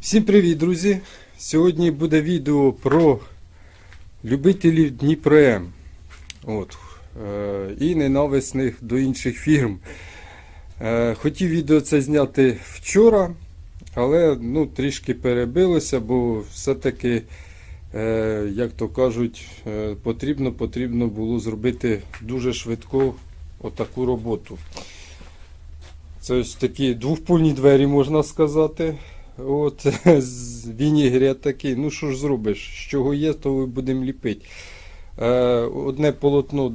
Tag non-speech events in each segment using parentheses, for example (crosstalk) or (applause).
Всім привіт, друзі! Сьогодні буде відео про любителів Дніпром. От. Е, і ненависних до інших фірм. Е, хотів відео це зняти вчора, але ну, трішки перебилося, бо все-таки, е, як то кажуть, потрібно, потрібно було зробити дуже швидко отаку роботу. Це ось такі двохпульні двері, можна сказати. От, (laughs) з вінігрет такий. Ну що ж зробиш? З чого є, то будемо ліпити. Е, одне полотно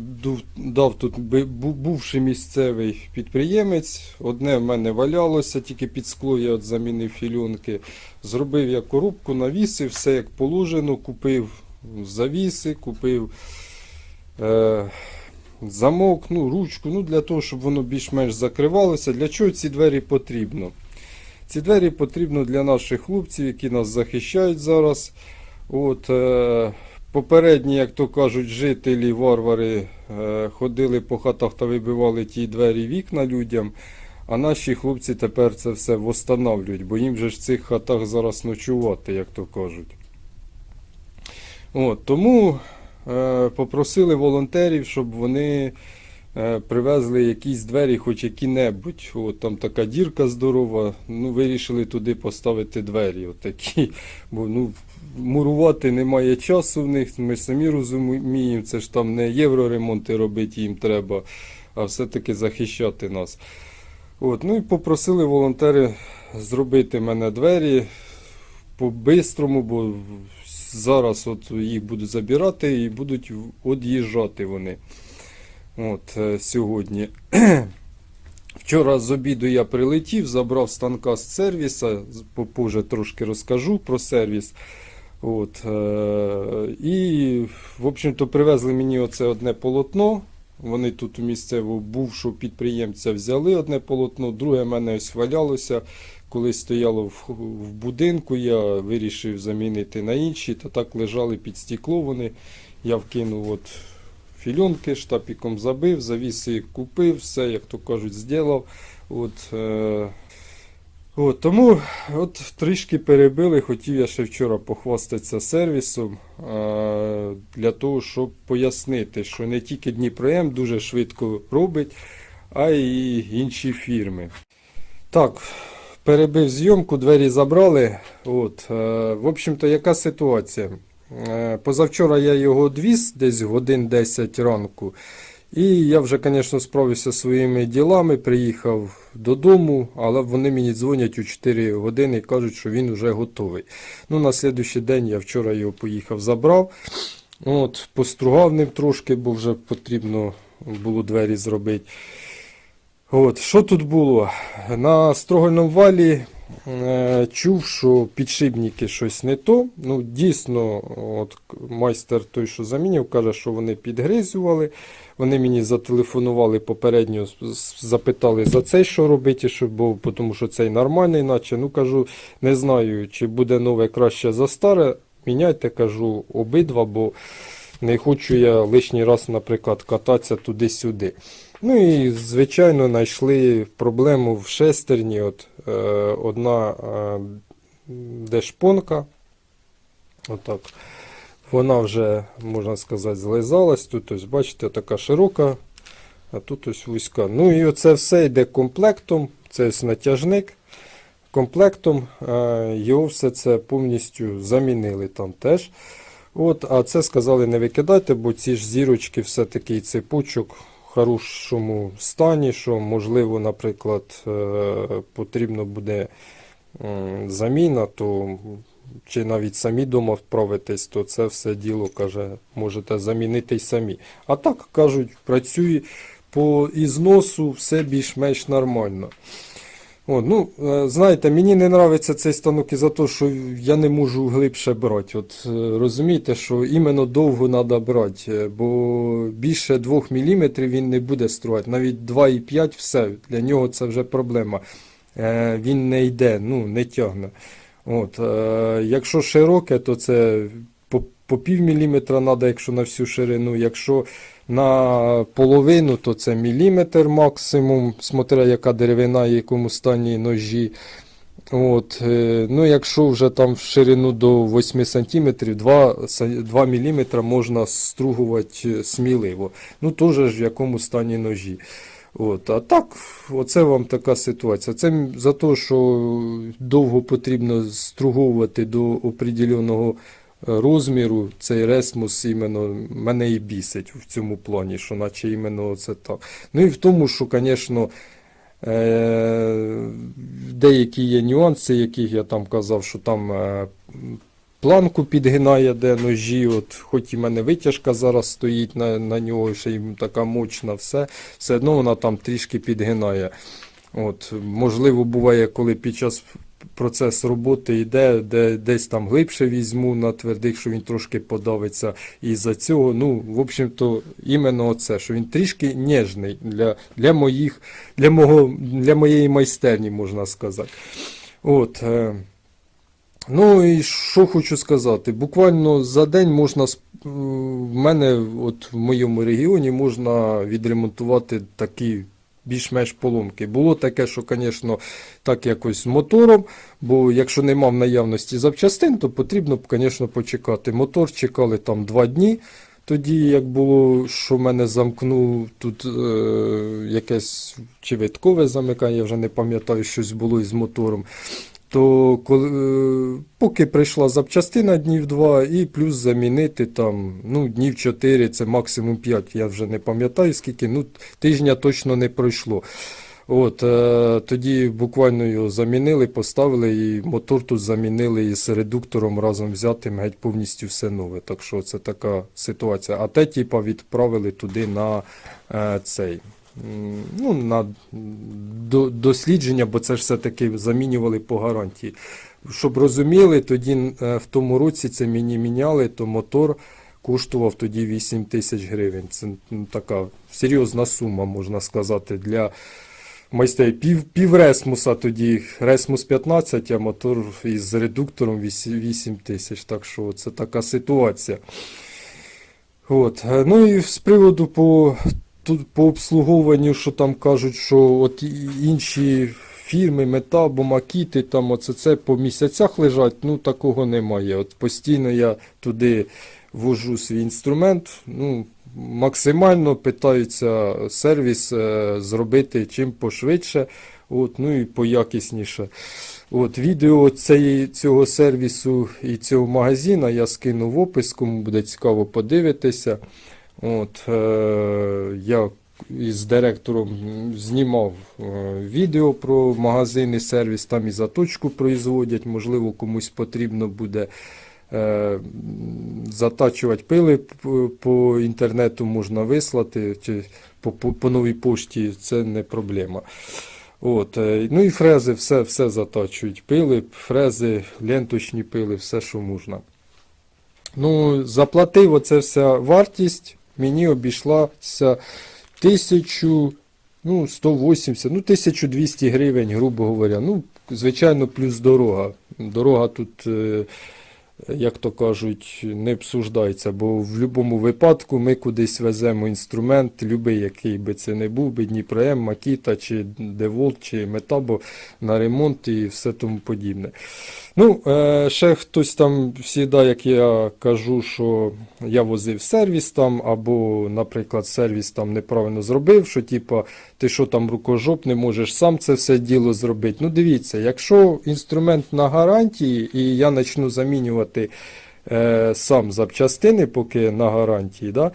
дав тут бувший місцевий підприємець. Одне в мене валялося, тільки під скло я от замінив фільонки. Зробив я коробку, навісив, все як положено, купив завіси, купив е, замок, ну, ручку, ну, для того, щоб воно більш-менш закривалося. Для чого ці двері потрібно? Ці двері потрібно для наших хлопців, які нас захищають зараз. От, е, попередні, як то кажуть, жителі, варвари е, ходили по хатах та вибивали ті двері вікна людям. А наші хлопці тепер це все восстанавлюють, бо їм же ж в цих хатах зараз ночувати, як то кажуть. От, тому е, попросили волонтерів, щоб вони привезли якісь двері, хоч які-небудь. От там така дірка здорова. Ну, вирішили туди поставити двері. Отакі. (laughs) Бо ну, мурувати немає часу в них. Ми самі розуміємо, це ж там не євроремонти робити їм треба, а все-таки захищати нас. От, ну і попросили волонтери зробити мене двері по-бистрому, бо зараз от їх будуть забирати і будуть від'їжджати вони. От, е, сьогодні. (clears throat) Вчора з обіду я прилетів, забрав станка з сервіса, попозже трошки розкажу про сервіс. От, е, і, в общем-то, привезли мені оце одне полотно. Вони тут у місцевого бувшого підприємця взяли одне полотно, друге мене ось валялося. Коли стояло в, в будинку, я вирішив замінити на інші, та так лежали під стекло вони. Я вкинув от фільонки, штапіком забив, завіси купив, все, як то кажуть, зробив. От, е, от, тому от трішки перебили, хотів я ще вчора похвастатися сервісом е, для того, щоб пояснити, що не тільки Дніпром дуже швидко робить, а й інші фірми. Так, перебив зйомку, двері забрали. От, е, в общем-то, яка ситуація? Е, Позавчора я його одвіз десь годин 10 ранку. І я вже, звісно, справився своїми ділами, приїхав додому, але вони мені дзвонять у 4 години і кажуть, що він вже готовий. Ну, на слідуючий день я вчора його поїхав, забрав. От, постругав ним трошки, бо вже потрібно було двері зробити. От, що тут було? На строгольному валі чув, що підшипники щось не то. Ну, дійсно, от майстер той, що замінив, каже, що вони підгризували. Вони мені зателефонували попередньо, запитали за цей, що робити, щоб був, тому що цей нормальний, наче. Ну кажу, не знаю, чи буде нове краще за старе. Міняйте, кажу, обидва, бо не хочу я лишній раз, наприклад, кататися туди-сюди. Ну і, звичайно, знайшли проблему в шестерні. От, е, одна е, де шпонка. Отак. Вона вже, можна сказати, злизалась. Тут ось, бачите, така широка, а тут ось вузька. Ну і оце все йде комплектом. Це ось натяжник. Комплектом е, його все це повністю замінили там теж. От, а це сказали не викидайте, бо ці ж зірочки все-таки і цепочок в хорошому стані, що можливо, наприклад, е, потрібно буде заміна, то чи навіть самі дома вправитесь, то це все діло каже, можете замінити й самі. А так кажуть, працює по ізносу все більш-менш нормально. От, ну, е, знаєте, мені не подобається цей станок і за те, що я не можу глибше брати. От, е, розумієте, що іменно довго треба брати, е, бо більше 2 мм він не буде строїти. Навіть 2,5 все, для нього це вже проблема. Він не йде, ну, не тягне. От, якщо широке, то це по, по пів міліметра треба, якщо на всю ширину. Якщо на половину, то це міліметр максимум, смотря яка деревина, в якому стані ножі. От, е, ну, якщо вже там в ширину до 8 см, 2, 2 мм можна стругувати е, сміливо. Ну, теж в якому стані ножі. От, а так, оце вам така ситуація. Це за те, що довго потрібно струговувати до определеного розміру, цей ресмус іменно мене і бісить в цьому плані, що наче іменно це так. Ну і в тому, що, звісно, Е, Деякі є нюанси, яких я там казав, що там е, планку підгинає, де ножі. От, хоч і в мене витяжка зараз стоїть на, на нього, ще й така мощна, все, все одно вона там трішки підгинає. От, можливо, буває, коли під час процес роботи йде, де десь там глибше візьму на твердих, що він трошки подавиться. І за цього, ну, в общем-то, іменно це, що він трішки ніжний для, для, моїх, для, мого, для моєї майстерні, можна сказати. От, е, ну і що хочу сказати, буквально за день можна в мене, от в моєму регіоні, можна відремонтувати такі більш-менш поломки. Було таке, що, звісно, так якось з мотором, бо якщо не мав наявності запчастин, то потрібно б, звісно, почекати. Мотор чекали там два дні. Тоді, як було, що мене замкнув тут е, якесь чи виткове замикання, я вже не пам'ятаю, щось було із мотором. То коли, е, поки прийшла запчастина днів два, і плюс замінити там ну, днів 4, це максимум 5, я вже не пам'ятаю скільки, ну тижня точно не пройшло. От, е, тоді буквально його замінили, поставили, і мотор тут замінили із редуктором разом взятим, геть повністю все нове. Так що це така ситуація. А те, типа, відправили туди на е, цей. Ну, на дослідження, бо це все-таки замінювали по гарантії. Щоб розуміли, тоді е, в тому році це мені міняли, то мотор коштував тоді 8 тисяч гривень. Це така серйозна сума, можна сказати, для майстерів. Пів, пів ресмуса тоді, ресмус 15, а мотор із редуктором 8 тисяч. Так що це така ситуація. От. е, Ну і з приводу по, тут, по обслуговуванню, що там кажуть, що от інші фірми, Метабо, Макіти, там оце це по місяцях лежать, ну такого немає. От постійно я туди ввожу свій інструмент, ну, максимально питаються сервіс е, зробити чим пошвидше, от, ну і поякісніше. От, відео цієї, цього сервісу і цього магазина я скину в опис, кому буде цікаво подивитися. От, е, я із директором знімав е, відео про магазин і сервіс, там і заточку производять, можливо, комусь потрібно буде е, затачувати пили по інтернету можна вислати, чи по, по, по новій пошті це не проблема. От, ну і фрези, все, все затачують. Пили, фрези, ленточні пили, все, що можна. Ну, заплатив оце вся вартість, мені обійшлася 1000, ну, 180, ну, 1200 гривень, грубо говоря. Ну, звичайно, плюс дорога. Дорога тут, е, як то кажуть, не обсуждається, бо в будь-якому випадку ми кудись веземо інструмент, любий, який би це не був, би Дніпром, Макіта, чи Деволт, чи Метабо на ремонт і все тому подібне. Ну, е, ще хтось там завжди, як я кажу, що я возив сервіс там, або, наприклад, сервіс там неправильно зробив, що типа, ти що там рукожоп, не можеш сам це все діло зробити. Ну, дивіться, якщо інструмент на гарантії, і я почну замінювати е, сам запчастини, поки на гарантії, да,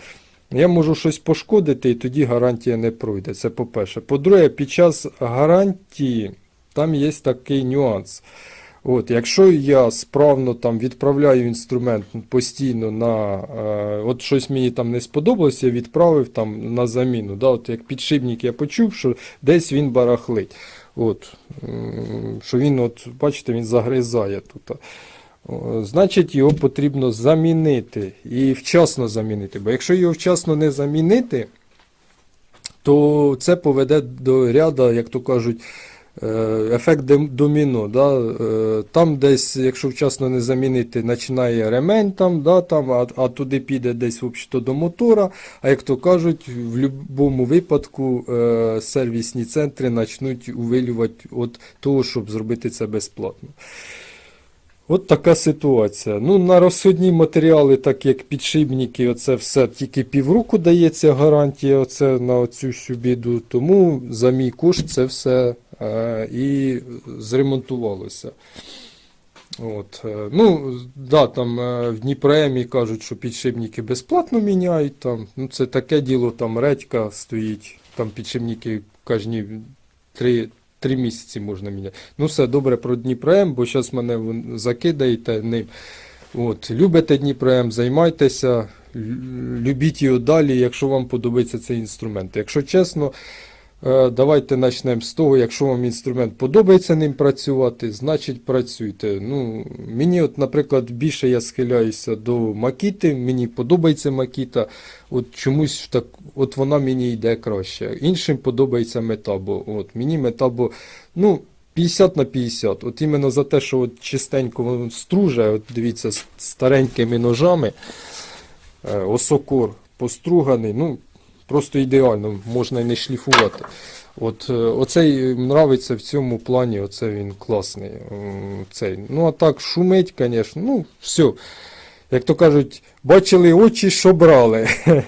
я можу щось пошкодити, і тоді гарантія не пройде. Це по-перше. По-друге, під час гарантії там є такий нюанс. От, якщо я справно там відправляю інструмент постійно на е, от щось мені там не сподобалося, я відправив там на заміну. Да, от як підшипник я почув, що десь він барахлить. От, що він, от, бачите, він загризає тут. Значить, його потрібно замінити і вчасно замінити. Бо якщо його вчасно не замінити, то це поведе до ряду, як то кажуть, ефект доміно. Да? е, Там десь, якщо вчасно не замінити, починає ремень, там, да, там, а, а туди піде десь взагалі до мотора. А як то кажуть, в будь-якому випадку е, сервісні центри почнуть увилювати від того, щоб зробити це безплатно. От така ситуація. Ну, на розходні матеріали, так як підшипники, оце все тільки півроку дається гарантія оце на цю всю біду. Тому за мій кошт це все е, і зремонтувалося. От, е, ну, да, там е, в Дніпроемі кажуть, що підшипники безплатно міняють. Там, ну, це таке діло, там редька стоїть, там підшипники кожні три, три місяці можна міняти. Ну, все добре про Дніпроем, бо зараз мене закидаєте ним. От, любите Дніпроем, займайтеся, любіть його далі, якщо вам подобається цей інструмент. Якщо чесно, давайте почнемо з того, якщо вам інструмент подобається ним працювати, значить працюйте. Ну, мені, от, наприклад, більше я схиляюся до Макіти, мені подобається Макіта, от чомусь так, от вона мені йде краще. Іншим подобається Метабо. От, мені Метабо, ну, 50 на 50. От іменно за те, що от чистенько воно струже, от дивіться, старенькими ножами, е, осокор поструганий, ну, просто ідеально, можна і не шліфувати. От е, оцей нравиться в цьому плані, оце він класний. Цей. Ну, а так шумить, звісно, ну, все. Як то кажуть, бачили очі, що брали. (laughs)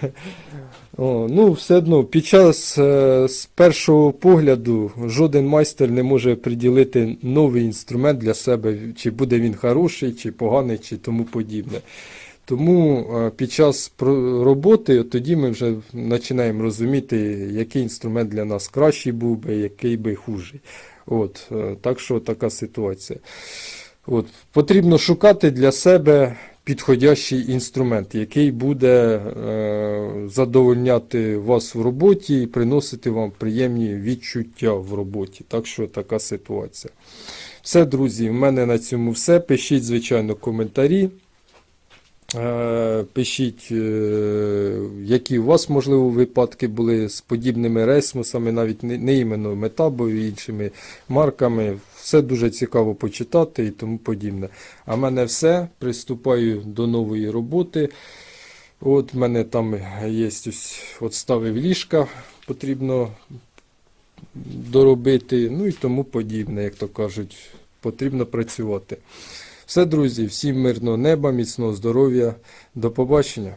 О, ну, все одно, під час е, з першого погляду жоден майстер не може приділити новий інструмент для себе, чи буде він хороший, чи поганий, чи тому подібне. Тому е, під час роботи тоді ми вже починаємо розуміти, який інструмент для нас кращий був би, який би хужий. От, е, так що така ситуація. От, потрібно шукати для себе підходящий інструмент, який буде е, задовольняти вас в роботі і приносити вам приємні відчуття в роботі. Так що така ситуація. Все, друзі, в мене на цьому все. Пишіть, звичайно, коментарі. Е, Пишіть, е, які у вас, можливо, випадки були з подібними рейсмусами, навіть не, іменно метабою, іншими марками. Все дуже цікаво почитати і тому подібне. А в мене все. Приступаю до нової роботи. От в мене там є ось ліжка, потрібно доробити, ну і тому подібне, як то кажуть, потрібно працювати. Все, друзі, всім мирного неба, міцного здоров'я. До побачення.